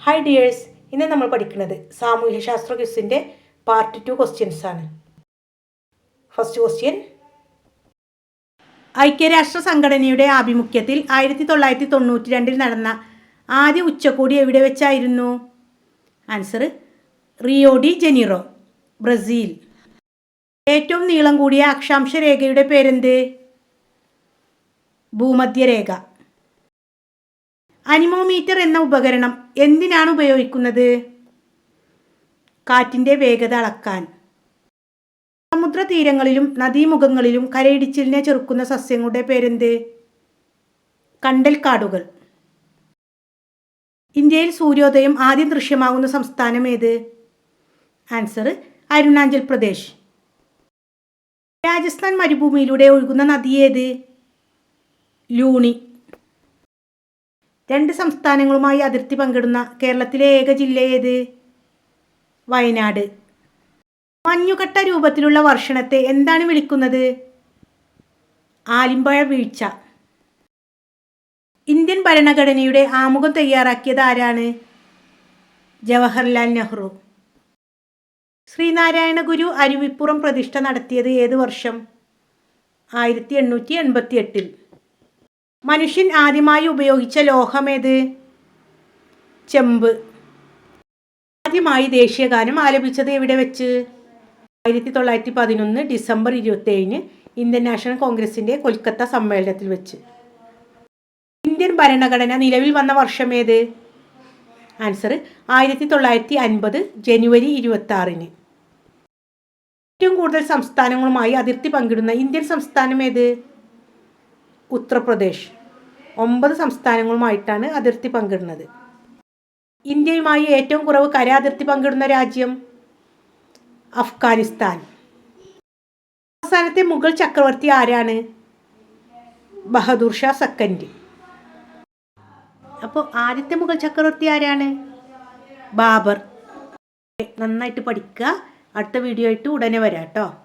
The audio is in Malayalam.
ഹായ് ഡിയേഴ്സ് ഇന്ന് നമ്മൾ പഠിക്കുന്നത് സാമൂഹ്യശാസ്ത്ര ക്വിസിന്റെ പാർട്ട് ടു ക്വസ്റ്റ്യൻസ് ആണ്. ഫസ്റ്റ് ക്വസ്റ്റ്യൻ ഐക്യരാഷ്ട്ര സംഘടനയുടെ ആഭിമുഖ്യത്തിൽ ആയിരത്തി തൊള്ളായിരത്തി തൊണ്ണൂറ്റി രണ്ടിൽ നടന്ന ആദ്യ ഉച്ചകോടി എവിടെ വെച്ചായിരുന്നു? Answer Rio de Janeiro Brazil ഏറ്റവും നീളം കൂടിയ അക്ഷാംശ രേഖയുടെ പേരെന്ത്? ഭൂമധ്യരേഖ. അനിമോമീറ്റർ എന്ന ഉപകരണം എന്തിനാണ് ഉപയോഗിക്കുന്നത്? കാറ്റിന്റെ വേഗത അളക്കാൻ. സമുദ്രതീരങ്ങളിലും നദീമുഖങ്ങളിലും കരയിടിച്ചിലിനെ ചെറുക്കുന്ന സസ്യങ്ങളുടെ പേരെന്ത്? കണ്ടൽക്കാടുകൾ. ഇന്ത്യയിൽ സൂര്യോദയം ആദ്യം ദൃശ്യമാകുന്ന സംസ്ഥാനം ഏത്? ആൻസർ അരുണാചൽ പ്രദേശ്. രാജസ്ഥാൻ മരുഭൂമിയിലൂടെ ഒഴുകുന്ന നദി ഏത്? ലൂണി. രണ്ട് സംസ്ഥാനങ്ങളുമായി അതിർത്തി പങ്കിടുന്ന കേരളത്തിലെ ഏക ജില്ല ഏത്? വയനാട്. മഞ്ഞുകട്ട രൂപത്തിലുള്ള വർഷണത്തെ എന്താണ് വിളിക്കുന്നത്? ആലിമ്പഴ വീഴ്ച. ഇന്ത്യൻ ഭരണഘടനയുടെ ആമുഖം തയ്യാറാക്കിയത് ആരാണ്? ജവഹർലാൽ നെഹ്റു. ശ്രീനാരായണ ഗുരു അരുവിപ്പുറം പ്രതിഷ്ഠ നടത്തിയത് ഏത് വർഷം? ആയിരത്തി എണ്ണൂറ്റി എൺപത്തി എട്ടിൽ മനുഷ്യൻ ആദ്യമായി ഉപയോഗിച്ച ലോഹമേത്? ചെമ്പ്. ആദ്യമായി ദേശീയഗാനം ആലപിച്ചത് എവിടെ വെച്ച്? ആയിരത്തി തൊള്ളായിരത്തി പതിനൊന്ന് ഡിസംബർ ഇരുപത്തേഴിന് ഇന്ത്യൻ നാഷണൽ കോൺഗ്രസിന്റെ കൊൽക്കത്ത സമ്മേളനത്തിൽ വെച്ച്. ഇന്ത്യൻ ഭരണഘടന നിലവിൽ വന്ന വർഷം ഏത്? ആൻസർ ആയിരത്തി തൊള്ളായിരത്തി അൻപത് ജനുവരി ഇരുപത്തി ആറിന് ഏറ്റവും കൂടുതൽ സംസ്ഥാനങ്ങളുമായി അതിർത്തി പങ്കിടുന്ന ഇന്ത്യൻ സംസ്ഥാനം ഏത്? ഉത്തർപ്രദേശ്. ഒമ്പത് സംസ്ഥാനങ്ങളുമായിട്ടാണ് അതിർത്തി പങ്കിടുന്നത്. ഇന്ത്യയുമായി ഏറ്റവും കുറവ് കര അതിർത്തി പങ്കിടുന്ന രാജ്യം? അഫ്ഗാനിസ്ഥാൻ. അവസാനത്തെ മുഗൾ ചക്രവർത്തി ആരാണ്? ബഹദൂർ ഷാ സെക്കൻഡ്. അപ്പോൾ ആദ്യത്തെ മുഗൾ ചക്രവർത്തി ആരാണ്? ബാബർ. നന്നായിട്ട് പഠിക്കുക. അടുത്ത വീഡിയോ ആയിട്ട് ഉടനെ വരാം കേട്ടോ.